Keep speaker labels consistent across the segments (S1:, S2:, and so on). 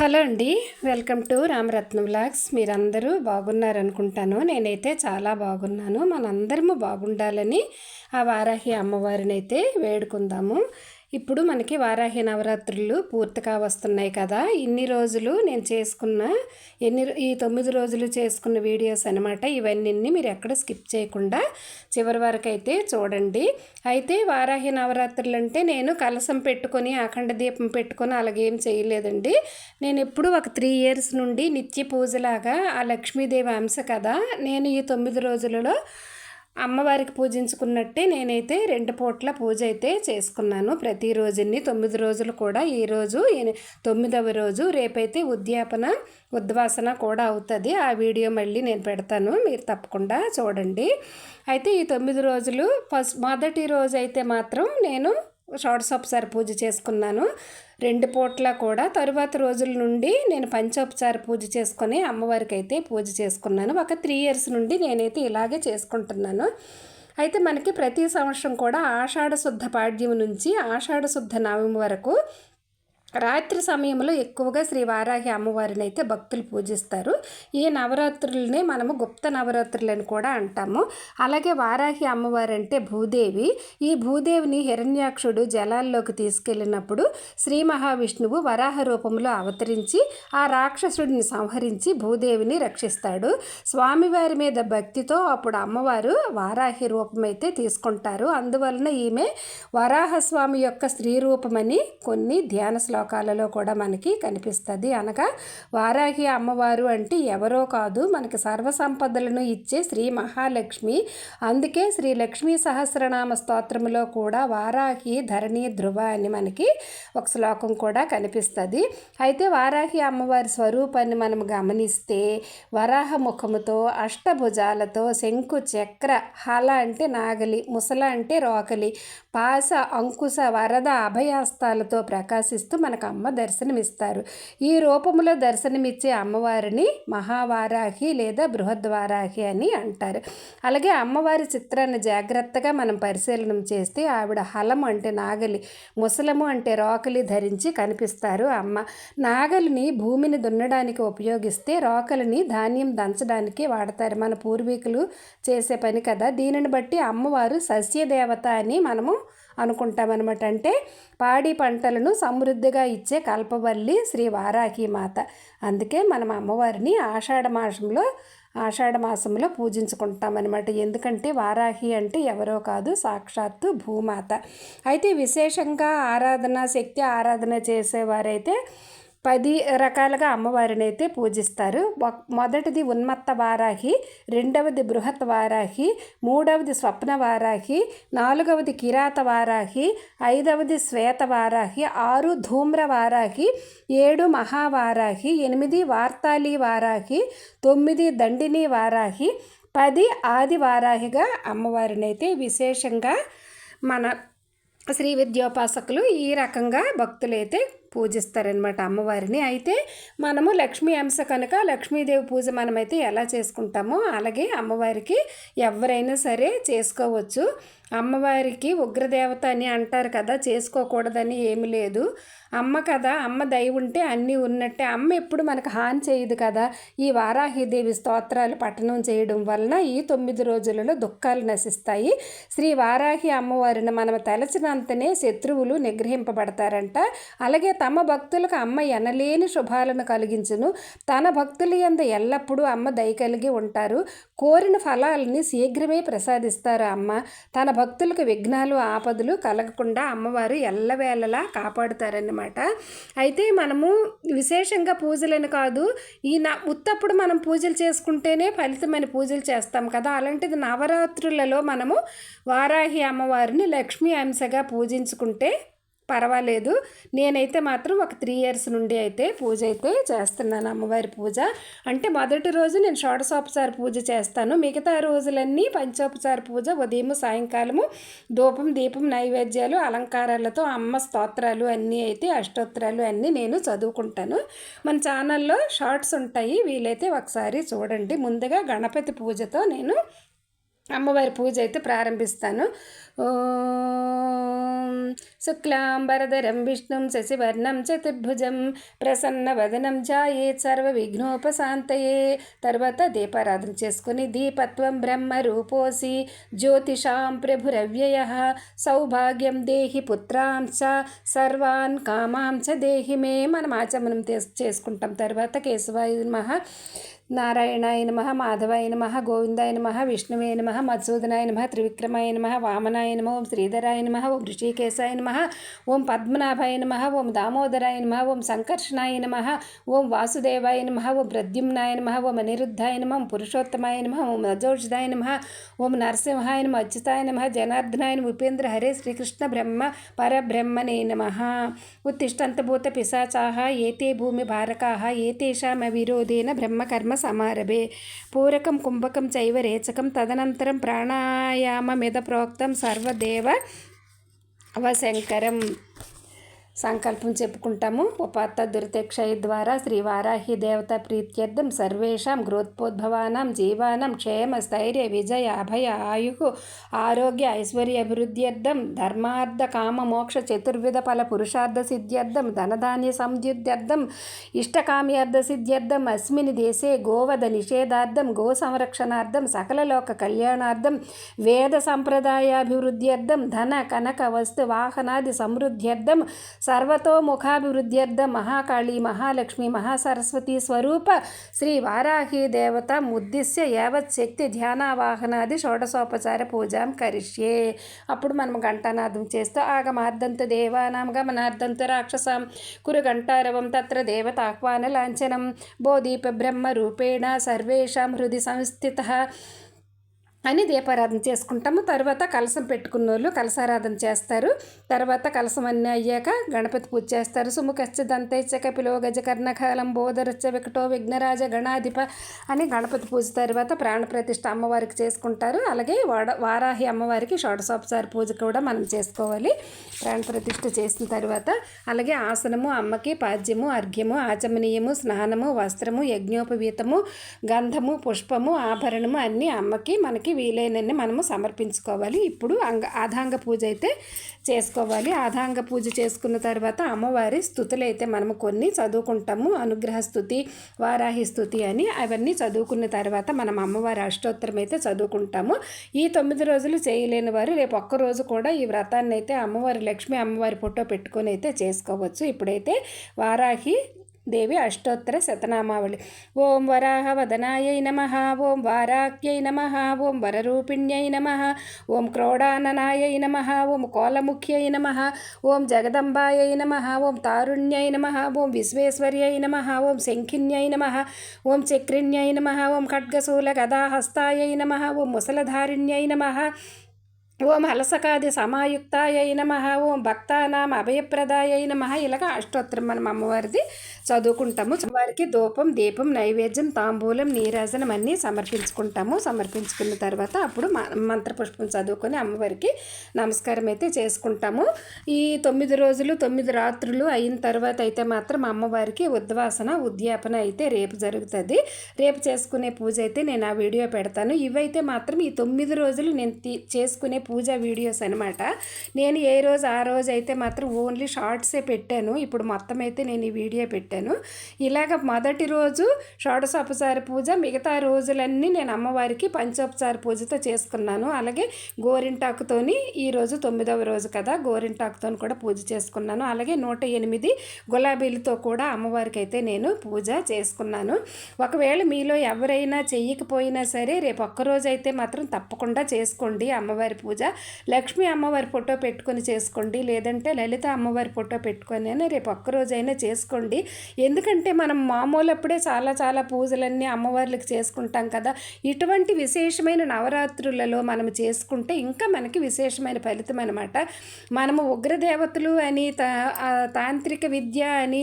S1: Hello అండి. Welcome to Ramaratnam blogs మీరందరూ బాగున్నారనుకుంటాను. నేనైతే చాలా బాగున్నాను. మనందరము బాగుండాలని ఆ వారాహి అమ్మవారిని అయితే వేడుకుందాము. ఇప్పుడు మనకి వారాహి నవరాత్రులు పూర్తిగా వస్తున్నాయి కదా. ఇన్ని రోజులు నేను చేసుకున్న ఎన్ని ఈ తొమ్మిది రోజులు చేసుకున్న వీడియోస్ అనమాట ఇవన్నీ మీరు ఎక్కడ స్కిప్ చేయకుండా చివరి వరకు అయితే చూడండి. అయితే వారాహి నవరాత్రులు అంటే నేను కలసం పెట్టుకొని అఖండ దీపం పెట్టుకొని అలాగేం చేయలేదండి. నేను ఎప్పుడు ఒక త్రీ ఇయర్స్ నుండి నిత్య పూజలాగా ఆ లక్ష్మీదేవి అంశ కదా. నేను ఈ తొమ్మిది రోజులలో అమ్మవారికి పూజించుకున్నట్టే నేనైతే రెండు పూట్ల పూజ అయితే చేసుకున్నాను. ప్రతిరోజుని తొమ్మిది రోజులు కూడా ఈరోజు తొమ్మిదవ రోజు రేపైతే ఉద్యాపన ఉద్వాసన కూడా అవుతుంది. ఆ వీడియో మళ్ళీ నేను పెడతాను. మీరు తప్పకుండా చూడండి. అయితే ఈ తొమ్మిది రోజులు ఫస్ట్ మొదటి రోజు అయితే మాత్రం నేను షోడశోపచార పూజ చేసుకున్నాను. రెండు పూట్ల కూడా తరువాత రోజుల నుండి నేను పంచోపచార పూజ చేసుకొని అమ్మవారికి అయితే పూజ చేసుకున్నాను. ఒక త్రీ ఇయర్స్ నుండి నేనైతే ఇలాగే చేసుకుంటున్నాను. అయితే మనకి ప్రతి సంవత్సరం కూడా ఆషాఢ శుద్ధ పాడ్యం నుంచి ఆషాఢ శుద్ధ నవమి వరకు రాత్రి సమయంలో ఎక్కువగా శ్రీ వారాహి అమ్మవారిని అయితే భక్తులు పూజిస్తారు. ఈ నవరాత్రులనే మనము గుప్త నవరాత్రులని కూడా అంటాము. అలాగే వారాహి అమ్మవారు అంటే భూదేవి. ఈ భూదేవిని హిరణ్యాక్షుడు జలాల్లోకి తీసుకెళ్ళినప్పుడు శ్రీ మహావిష్ణువు వరాహ రూపంలో అవతరించి ఆ రాక్షసుడిని సంహరించి భూదేవిని రక్షిస్తాడు. స్వామివారి మీద భక్తితో అప్పుడు అమ్మవారు వారాహి రూపమైతే తీసుకుంటారు. అందువలన ఈమె వరాహస్వామి యొక్క స్త్రీ రూపమని కొన్ని ధ్యాన శ్లోకాలు శ్లోకాలలో కూడా మనకి కనిపిస్తుంది. అనగా వారాహి అమ్మవారు అంటే ఎవరో కాదు మనకి సర్వసంపదలను ఇచ్చే శ్రీ మహాలక్ష్మి. అందుకే శ్రీ లక్ష్మీ సహస్రనామ స్తోత్రములో కూడా వారాహి ధరణి ధ్రువ అని మనకి ఒక శ్లోకం కూడా కనిపిస్తుంది. అయితే వారాహి అమ్మవారి స్వరూపాన్ని మనం గమనిస్తే వరాహ ముఖముతో అష్టభుజాలతో శంకు చక్ర హల అంటే నాగలి ముసల అంటే రోకలి పాస అంకుశ వరద అభయాస్తాలతో ప్రకాశిస్తూ మనకు అమ్మ దర్శనమిస్తారు. ఈ రూపంలో దర్శనమిచ్చే అమ్మవారిని మహావారాహి లేదా బృహద్వారాహి అని అంటారు. అలాగే అమ్మవారి చిత్రాన్ని జాగ్రత్తగా మనం పరిశీలన చేస్తే ఆవిడ హలం అంటే నాగలి ముసలము అంటే రోకలి ధరించి కనిపిస్తారు అమ్మ. నాగలిని భూమిని దున్నడానికి ఉపయోగిస్తే రోకలిని ధాన్యం దంచడానికి వాడతారు. మన పూర్వీకులు చేసే పని కదా. దీనిని బట్టి అమ్మవారు సస్యదేవత అని మనము అనుకుంటామన్నమాట అంటే పాడి పంటలను సమృద్ధిగా ఇచ్చే కల్పవల్లి శ్రీ వారాహి మాత. అందుకే మనం అమ్మవారిని ఆషాఢ మాసంలో ఆషాఢ మాసంలో పూజించుకుంటామన్నమాట. ఎందుకంటే వారాహి అంటే ఎవరో కాదు సాక్షాత్తు భూమాత. అయితే విశేషంగా ఆరాధన శక్తి ఆరాధన చేసేవారైతే పది రకాలుగా అమ్మవారిని అయితే పూజిస్తారు మొదటిది ఉన్మత్త వారాహి రెండవది బృహత్ వారాహి మూడవది స్వప్న వారాహి నాలుగవది కిరాత వారాహి ఐదవది శ్వేత వారాహి ఆరు ధూమ్ర వారాహి ఏడు మహావారాహి ఎనిమిది వార్తాలి వారాహి తొమ్మిది దండిని వారాహి పది ఆది వారాహిగా అమ్మవారిని అయితే విశేషంగా మన శ్రీ విద్యోపాసకులు ఈ రకంగా భక్తులైతే పూజిస్తారనమాట అమ్మవారిని. అయితే మనము లక్ష్మీ అంశ కనుక లక్ష్మీదేవి పూజ మనమైతే ఎలా చేసుకుంటామో అలాగే అమ్మవారికి ఎవరైనా సరే చేసుకోవచ్చు. అమ్మవారికి ఉగ్రదేవత అని అంటారు కదా చేసుకోకూడదని ఏమి లేదు. అమ్మ కదా అమ్మ దయ ఉంటే అన్నీ ఉన్నట్టే. అమ్మ ఎప్పుడు మనకు హాని చేయదు కదా. ఈ వారాహిదేవి స్తోత్రాలు పఠనం చేయడం వలన ఈ తొమ్మిది రోజులలో దుఃఖాలు నశిస్తాయి. శ్రీ వారాహి అమ్మవారిని మనం తలచినంతనే శత్రువులు నిగ్రహింపబడతారంట. అలాగే తమ భక్తులకు అమ్మ ఎనలేని శుభాలను కలిగించును. తన భక్తుల ఎందు ఎల్లప్పుడూ అమ్మ దయ కలిగి ఉంటారు. కోరిన ఫలాలని శీఘ్రమే ప్రసాదిస్తారు అమ్మ. తన భక్తులకు విఘ్నాలు ఆపదలు కలగకుండా అమ్మవారు ఎల్లవేళలా కాపాడుతారన్నమాట. అయితే మనము విశేషంగా పూజలని కాదు ఈ నా ఉత్తప్పుడు మనం పూజలు చేసుకుంటేనే ఫలితమైన పూజలు చేస్తాం కదా. అలాంటిది నవరాత్రులలో మనము వారాహి అమ్మవారిని లక్ష్మీ అంశగా పూజించుకుంటే పర్వాలేదు. నేనైతే మాత్రం ఒక త్రీ ఇయర్స్ నుండి అయితే పూజ అయితే చేస్తున్నాను అమ్మవారి పూజ. అంటే మొదటి రోజు నేను షోడశోపచార పూజ చేస్తాను. మిగతా రోజులన్నీ పంచోపచార పూజ ఉదయం సాయంకాలము ధూపం దీపం నైవేద్యాలు అలంకారాలతో అమ్మ స్తోత్రాలు అన్నీ అయితే అష్టోత్తరాలు అన్నీ నేను చదువుకుంటాను. మన ఛానల్లో షార్ట్స్ ఉంటాయి. వీలైతే ఒకసారి చూడండి. ముందుగా గణపతి పూజతో నేను అమ్మవారి పూజ అయితే ప్రారంభిస్తాను. శుక్లాంబరధరం విష్ణుం శశివర్ణం చతుర్భుజం ప్రసన్నవదనం ధ్యాయేత్ సర్వ విఘ్నోపశాంతయే. తర్వాత దీపారాధన చేసుకుని దీపత్వం బ్రహ్మ రూపోసి జ్యోతిషాం ప్రభురవ్యయ. సౌభాగ్యం దేహి పుత్రాంశ సర్వాన్ కామాంశ దేహి మే. మనం ఆచమనం చేసుకుంటాం. తర్వాత కేశవాయు మహా నారాయణాయ నమ మాధవాయ నమ గోవిందాయ నమ విష్ణువే నమ మధుసూదనాయ నమ త్రివిక్రమాయ నమ వామనాయ నమ ఓం శ్రీధరాయ నమ ఓం ఋషికేశాయ నమ ఓం పద్మనాభాయ నమ ఓం దామోదరాయ నమ ఓం సంకర్షణాయ నమ ఓం వాసుదేవాయ నమ ఓం ప్రద్యుమ్నాయ నమ ఓం అనిరుద్ధాయ నమ ఓం పురుషోత్తమాయ నమ ఓం అజోషిదాయ నమ ఓం నరసింహాయ నమ అచ్యుతాయ నమ జనార్దనాయ నమ ఉపేంద్ర హరే శ్రీకృష్ణ బ్రహ్మ పరబ్రహ్మణే నమ ఉత్తిష్టంతభూత పిశాచాः ఏతే భూమి భారకాः ఏతేషామవిరోధేన బ్రహ్మకర్మ సమారభే. పూరకం కుంభకం చైవ రేచకం తదనంతరం ప్రాణాయామమిద ప్రోక్తం సర్వదేవ అవశంకరం సంకల్పం చెప్పుకుంటాము. ఉపాత్త దురితక్షయ ద్వారా శ్రీ వారాహి దేవత ప్రీత్యర్థం సర్వేషాం గ్రోత్పోద్భవానాం జీవానం క్షేమ స్థైర్య విజయ అభయ ఆయు ఆరోగ్య ఐశ్వర్య అభివృద్ధ్యర్థం ధర్మార్థ కామ మోక్ష చతుర్విధ ఫల పురుషార్థ సిద్ధ్యర్థం ధనధాన్య సంయుద్ధ్యర్థం ఇష్టకామ్యార్థ సిద్ధ్యర్థం అస్మిన్ దేశే గోవధ నిషేధార్థం గో సంరక్షణార్థం సకల లోక కళ్యాణార్థం వేద సంప్రదాయాభివృద్ధ్యర్థం ధన కనక వస్తు వాహనాది సమృద్ధ్యర్థం సర్వతోముఖాభివృద్ధ్యర్థ మహాకాళి మహాలక్ష్మి మహాసరస్వతి స్వరూప శ్రీ వారాహి దేవత ముద్దిశ్య యావత్ శక్తి ధ్యానావాహనాది షోడశోపచార పూజాం కరిష్యే. అప్పుడు మనం ఘంటానాదం చేస్తూ ఆగమార్ధంతు దేవానాం గమనార్ధంతు రాక్షసాం కురు ఘంటారవం తత్ర దేవత ఆహ్వాన లాంఛనం. బోధీప బ్రహ్మ రూపేణ సర్వేషాం హృది సంస్థిత అని దీపారాధన చేసుకుంటాము. తర్వాత కలసం పెట్టుకున్న వాళ్ళు కలసారాధన చేస్తారు. తర్వాత కలసం అన్నీ అయ్యాక గణపతి పూజ చేస్తారు. సుముఖశ్చ దంతైచ కపిలో గజకర్ణకాలం బోధరచ్చ వికటో విఘ్నరాజ గణాధిప అని గణపతి పూజ తర్వాత ప్రాణప్రతిష్ఠ అమ్మవారికి చేసుకుంటారు. అలాగే వాడ వారాహి అమ్మవారికి షోడశోపచారి పూజ కూడా మనం చేసుకోవాలి. ప్రాణప్రతిష్ఠ చేసిన తర్వాత అలాగే ఆసనము అమ్మకి పాద్యము అర్ఘ్యము ఆచమనీయము స్నానము వస్త్రము యజ్ఞోపవీతము గంధము పుష్పము ఆభరణము అన్నీ అమ్మకి మనకి మనకి వీలైనన్ని మనము సమర్పించుకోవాలి. ఇప్పుడు అంగ ఆధాంగ పూజ అయితే చేసుకోవాలి. ఆధాంగ పూజ చేసుకున్న తర్వాత అమ్మవారి స్థుతులు అయితే మనము కొన్ని చదువుకుంటాము. అనుగ్రహ స్థుతి వారాహి స్థుతి అని అవన్నీ చదువుకున్న తర్వాత మనం అమ్మవారి అష్టోత్తరం అయితే చదువుకుంటాము. ఈ తొమ్మిది రోజులు చేయలేని వారు రేపు ఒక్కరోజు కూడా ఈ వ్రతాన్ని అయితే అమ్మవారి లక్ష్మి అమ్మవారి ఫోటో పెట్టుకొని అయితే చేసుకోవచ్చు. ఇప్పుడైతే వారాహి దేవి అష్టోత్తర శతనామావళి ఓం వరాహవదనాయై నమ ఓం వారాక్యై నమ ఓం వరరూపిణ్యై నమ ఓం క్రోడాననాయై నమ ఓం కోలముఖ్యై నమ ఓం జగదంబాయై నమ ఓం తారుణ్యై నమ ఓం విశ్వేశ్వర్యై నమ ఓం శంఖిన్యై నమ ఓం చక్రిణ్యై నమ ఓం ఖడ్గశూల గదాహస్తాయై నమ ఓం ముసలధారిణ్యై నమ ఓం హలసకాది సమాయుక్తాయ నమ. ఓం భక్తానామ అభయప్రదాయ నమ. ఇలాగ అష్టోత్తరం మనం అమ్మవారిది చదువుకుంటాము. వారికి ధూపం దీపం నైవేద్యం తాంబూలం నీరాజనం అన్నీ సమర్పించుకుంటాము. సమర్పించుకున్న తర్వాత అప్పుడు మంత్రపుష్పం చదువుకొని అమ్మవారికి నమస్కారం అయితే చేసుకుంటాము. ఈ తొమ్మిది రోజులు తొమ్మిది రాత్రులు అయిన తర్వాత అయితే మాత్రం అమ్మవారికి ఉద్వాసన ఉద్యాపన అయితే రేపు జరుగుతుంది. రేపు చేసుకునే పూజ అయితే నేను ఆ వీడియో పెడతాను. ఇవైతే మాత్రం ఈ తొమ్మిది రోజులు నేను చేసుకునే పూజ వీడియోస్ అనమాట నేను ఏ రోజు ఆ రోజు అయితే మాత్రం ఓన్లీ షార్ట్సే పెట్టాను. ఇప్పుడు మొత్తం అయితే నేను ఈ వీడియో పెట్టాను. ఇలాగ మొదటి రోజు షోడశోపచార పూజ మిగతా రోజులన్నీ నేను అమ్మవారికి పంచోపచార పూజతో చేసుకున్నాను. అలాగే గోరింటాకుతోని ఈరోజు తొమ్మిదవ రోజు కదా గోరింటాకుతో కూడా పూజ చేసుకున్నాను. అలాగే నూట ఎనిమిది గులాబీలతో కూడా అమ్మవారికి అయితే నేను పూజ చేసుకున్నాను. ఒకవేళ మీలో ఎవరైనా చెయ్యకపోయినా సరే రేపు ఒక్కరోజు అయితే మాత్రం తప్పకుండా చేసుకోండి అమ్మవారి పూజ పూజ లక్ష్మీ అమ్మవారి ఫోటో పెట్టుకొని చేసుకోండి. లేదంటే లలిత అమ్మవారి ఫోటో పెట్టుకొని అయినా రేపు ఒక్కరోజైనా చేసుకోండి. ఎందుకంటే మనం మామూలు అప్పుడే చాలా చాలా పూజలన్నీ అమ్మవార్లకు చేసుకుంటాం కదా. ఇటువంటి విశేషమైన నవరాత్రులలో మనం చేసుకుంటే ఇంకా మనకి విశేషమైన ఫలితం అనమాట మనము ఉగ్రదేవతలు అని తాంత్రిక విద్య అని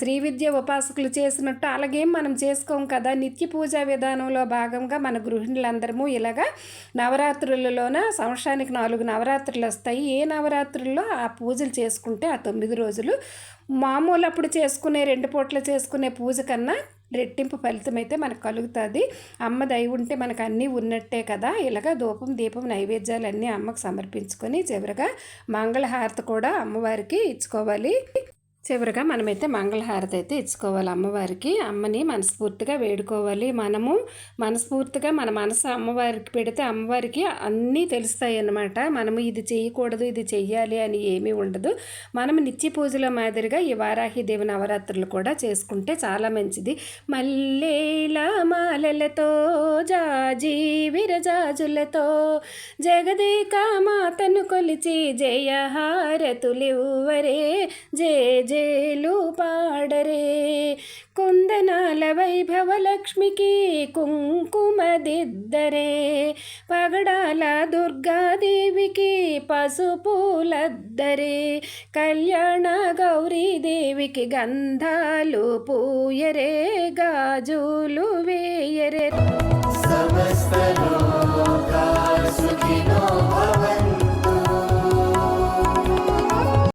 S1: శ్రీ విద్య ఉపాసకులు చేసినట్టు అలాగేం మనం చేసుకోం కదా. నిత్య పూజా విధానంలో భాగంగా మన గృహిణులందరము ఇలాగా నవరాత్రులలోన సంవత్సరానికి నాలుగు నవరాత్రులు వస్తాయి. ఏ నవరాత్రుల్లో ఆ పూజలు చేసుకుంటే ఆ తొమ్మిది రోజులు? మామూలు అప్పుడు చేసుకునే రెండు పూటలు చేసుకునే పూజ కన్నా రెట్టింపు ఫలితం అయితే మనకు కలుగుతుంది. అమ్మ దయ ఉంటే మనకు అన్నీ ఉన్నట్టే కదా. ఇలాగ ధూపం దీపం నైవేద్యాలు అన్నీ అమ్మకు సమర్పించుకొని చివరిగా మంగళహారతి కూడా అమ్మవారికి ఇచ్చుకోవాలి. చివరిగా మనమైతే మంగళహారతి అయితే ఇచ్చుకోవాలి అమ్మవారికి. అమ్మని మనస్ఫూర్తిగా వేడుకోవాలి. మనము మనస్ఫూర్తిగా మన మనసు అమ్మవారికి పెడితే అమ్మవారికి అన్నీ తెలుస్తాయి అన్నమాట. మనము ఇది చేయకూడదు ఇది చెయ్యాలి అని ఏమీ ఉండదు. మనం నిత్య పూజల మాదిరిగా ఈ వారాహి దేవి నవరాత్రులు కూడా చేసుకుంటే చాలా మంచిది. మల్లేలా మాలలతో జాజీ విరజాజులతో జగదేక మాతను కొలిచి జయహారతులివ్వరే జయ భజేలు పాడరే. కుందనాల వైభవ లక్ష్మికి కుంకుమదిద్దరే. పగడాల దుర్గాదేవికి పసుపులద్దరే. కళ్యాణ గౌరీదేవికి గంధాలు పూయరే గాజులు వేయరే.
S2: సమస్త లోకా సుఖినో భవంతు.